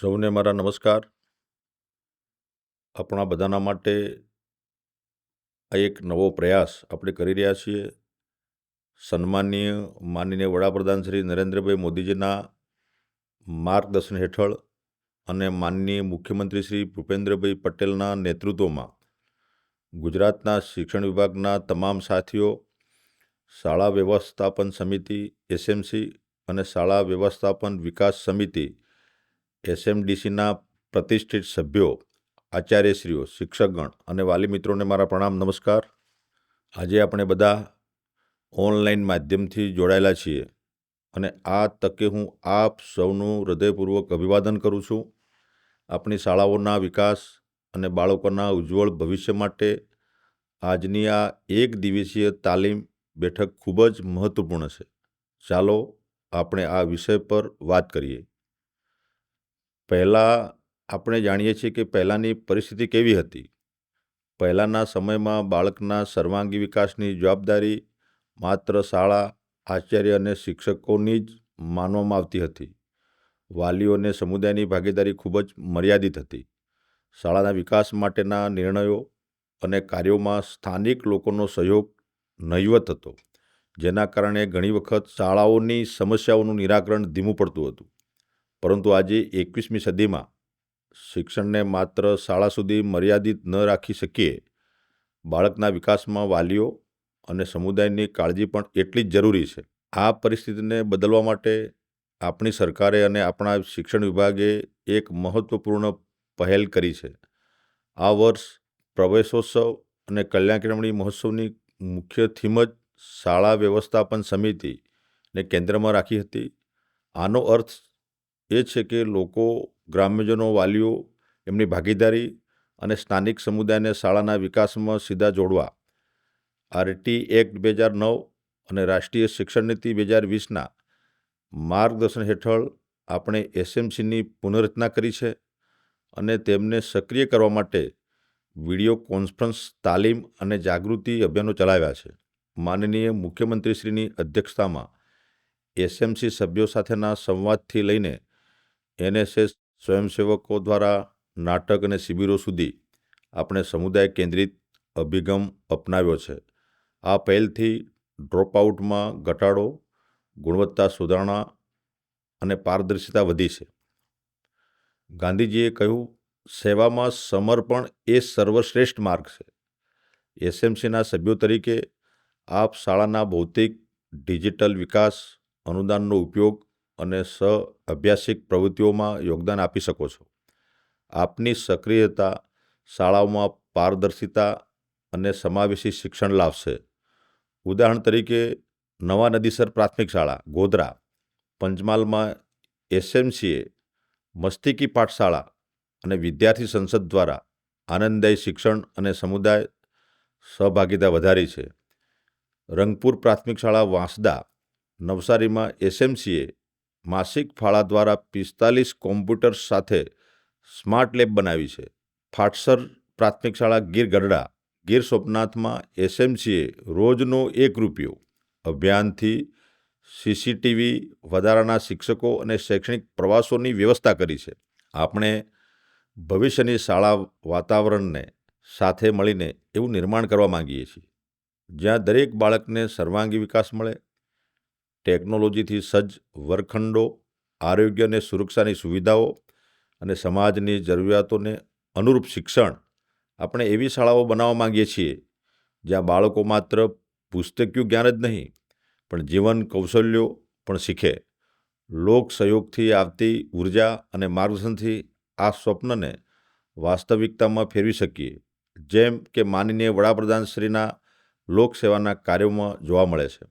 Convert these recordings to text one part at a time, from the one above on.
સૌને મારા નમસ્કાર. આપણા બધાના માટે આ એક નવો પ્રયાસ આપણે કરી રહ્યા છીએ. સન્માનીય માનનીય વડાપ્રધાન શ્રી નરેન્દ્રભાઈ મોદીજીના માર્ગદર્શન હેઠળ અને માનનીય મુખ્યમંત્રી શ્રી ભૂપેન્દ્રભાઈ પટેલના નેતૃત્વમાં ગુજરાતના શિક્ષણ વિભાગના તમામ સાથીઓ, શાળા વ્યવસ્થાપન સમિતિ, એસએમસી અને શાળા વ્યવસ્થાપન વિકાસ સમિતિ એસએમડીસીના પ્રતિષ્ઠિત સભ્યો, આચાર્યશ્રીઓ, શિક્ષકગણ અને વાલી મિત્રોને મારા પ્રણામ, નમસ્કાર. આજે આપણે બધા ઓનલાઈન માધ્યમથી જોડાયેલા છીએ અને આ તકે હું આપ સૌનું હૃદયપૂર્વક અભિવાદન કરું છું. આપણી શાળાઓના વિકાસ અને બાળકોના ઉજ્જવળ ભવિષ્ય માટે આજની આ એક દિવસીય તાલીમ બેઠક ખૂબ જ મહત્ત્વપૂર્ણ છે. ચાલો આપણે આ વિષય પર વાત કરીએ. પહેલાં આપણે જાણીએ છીએ કે પહેલાંની પરિસ્થિતિ કેવી હતી. પહેલાંના સમયમાં બાળકના સર્વાંગી વિકાસની જવાબદારી માત્ર શાળા, આચાર્ય અને શિક્ષકોની જ માનવામાં આવતી હતી. વાલીઓ અને સમુદાયની ભાગીદારી ખૂબ જ મર્યાદિત હતી. શાળાના વિકાસ માટેના નિર્ણયો અને કાર્યોમાં સ્થાનિક લોકોનો સહયોગ નહીવત હતો, જેના કારણે ઘણી વખત શાળાઓની સમસ્યાઓનું નિરાકરણ ધીમું પડતું હતું. પરંતુ આજે એકવીસમી સદીમાં શિક્ષણને માત્ર શાળા સુધી મર્યાદિત ન રાખી શકીએ, બાળકના વિકાસમાં વાલીઓ અને સમુદાયની કાળજી પણ એટલી જ જરૂરી છે. આ પરિસ્થિતિને બદલવા માટે આપણી સરકારે અને આપણા શિક્ષણ વિભાગે એક મહત્ત્વપૂર્ણ પહેલ કરી છે. આ વર્ષ પ્રવેશોત્સવ અને કલ્યાણ મહોત્સવની મુખ્ય થીમ જ શાળા વ્યવસ્થાપન સમિતિને કેન્દ્રમાં રાખી હતી. આનો અર્થ એ છે કે લોકો, ગ્રામ્યજનો, વાલીઓ એમની ભાગીદારી અને સ્થાનિક સમુદાયને શાળાના વિકાસમાં સીધા જોડવા. આરટી એક્ટ બે હજાર નવ અને રાષ્ટ્રીય શિક્ષણ નીતિ બે હજાર વીસના માર્ગદર્શન હેઠળ આપણે એસએમસીની પુનઃરચના કરી છે અને તેમને સક્રિય કરવા માટે વીડિયો કોન્ફરન્સ, તાલીમ અને જાગૃતિ અભિયાનો ચલાવ્યા છે. માનનીય મુખ્યમંત્રીશ્રીની અધ્યક્ષતામાં એસએમસી સભ્યો સાથેના સંવાદથી લઈને એનએસએસ સ્વયંસેવકો દ્વારા નાટક અને શિબિરો સુધી આપણે સમુદાય કેન્દ્રિત અભિગમ અપનાવ્યો છે. આ પહેલથી ડ્રોપઆઉટમાં ઘટાડો, ગુણવત્તા સુધારણા અને પારદર્શિતા વધી છે. ગાંધીજીએ કહ્યું, સેવામાં સમર્પણ એ સર્વશ્રેષ્ઠ માર્ગ છે. એસએમસીના સભ્યો તરીકે આપ શાળાના ભૌતિક, ડિજિટલ વિકાસ, અનુદાનનો ઉપયોગ અને સ અભ્યાસિક પ્રવૃત્તિઓમાં યોગદાન આપી શકો છો. આપની સક્રિયતા, શાળાઓમાં પારદર્શિતા અને સમાવેશી શિક્ષણ લાવશે. ઉદાહરણ તરીકે, નવા નદીસર પ્રાથમિક શાળા, ગોધરા, પંચમહાલમાં એસએમસીએ, મસ્તિકી પાઠશાળા અને વિદ્યાર્થી સંસદ દ્વારા આનંદદાયી શિક્ષણ અને સમુદાય સહભાગિતા વધારી છે. રંગપુર પ્રાથમિક શાળા વાંસદા, નવસારીમાં એસએમસીએ માસિક ફાળા દ્વારા પિસ્તાલીસ કોમ્પ્યુટર્સ સાથે સ્માર્ટ લેબ બનાવી છે. ફાટસર પ્રાથમિક શાળા ગીર ગઢડા, ગીર સોમનાથમાં એસએમસીએ રોજનો એક રૂપિયો. અભિયાનથી સીસીટીવી વધારાના શિક્ષકો અને શૈક્ષણિક પ્રવાસોની વ્યવસ્થા કરી છે. આપણે ભવિષ્યની શાળા વાતાવરણને સાથે મળીને એવું નિર્માણ કરવા માંગીએ છીએ. જ્યાં દરેક બાળકને સર્વાંગી વિકાસ મળે ટેકનોલોજીથી સજ્જ વર્ગખંડો આરોગ્ય અને સુરક્ષાની સુવિધાઓ અને સમાજની જરૂરિયાતોને અનુરૂપ શિક્ષણ આપણે એવી શાળાઓ બનાવવા માંગીએ છીએ, જ્યાં બાળકો માત્ર પુસ્તકિયું જ્ઞાન જ નહીં, પણ જીવન કૌશલ્યો પણ શીખે. લોક સહયોગથી આવતી ઊર્જા અને માર્ગદર્શનથી આ સ્વપ્નને વાસ્તવિકતામાં ફેરવી શકીએ, જેમ કે માનનીય વડાપ્રધાનશ્રીના લોકસેવાના કાર્યોમાં જોવા મળે છે.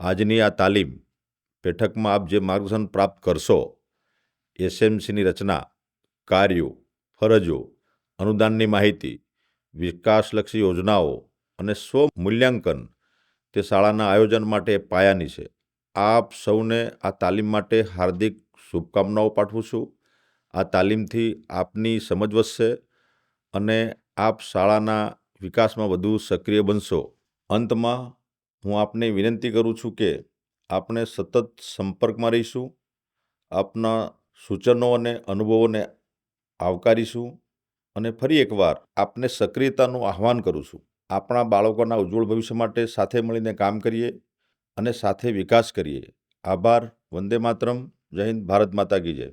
આજની આ તાલીમ બેઠકમાં આપ જે માર્ગદર્શન પ્રાપ્ત કરશો, એસએમસીની રચના, કાર્યો, ફરજો, અનુદાનની માહિતી, વિકાસલક્ષી યોજનાઓ અને સ્વ મૂલ્યાંકન તે શાળાના આયોજન માટે પાયાની છે. આપ સૌને આ તાલીમ માટે હાર્દિક શુભકામનાઓ પાઠવું છું. આ તાલીમથી આપની સમજ વધશે અને આપ શાળાના વિકાસમાં વધુ સક્રિય બનશો. અંતમાં હું આપને વિનંતી કરું છું કે આપણે સતત સંપર્કમાં રહીશું, આપના સૂચનો અને અનુભવોને આવકારીશું અને ફરી એકવાર આપને સક્રિયતાનું આહ્વાન કરું છું. આપણા બાળકોના ઉજ્જવળ ભવિષ્ય માટે સાથે મળીને કામ કરીએ અને સાથે વિકાસ કરીએ. આભાર, વંદે માતરમ, જય હિન્દ, ભારત માતા કી જય.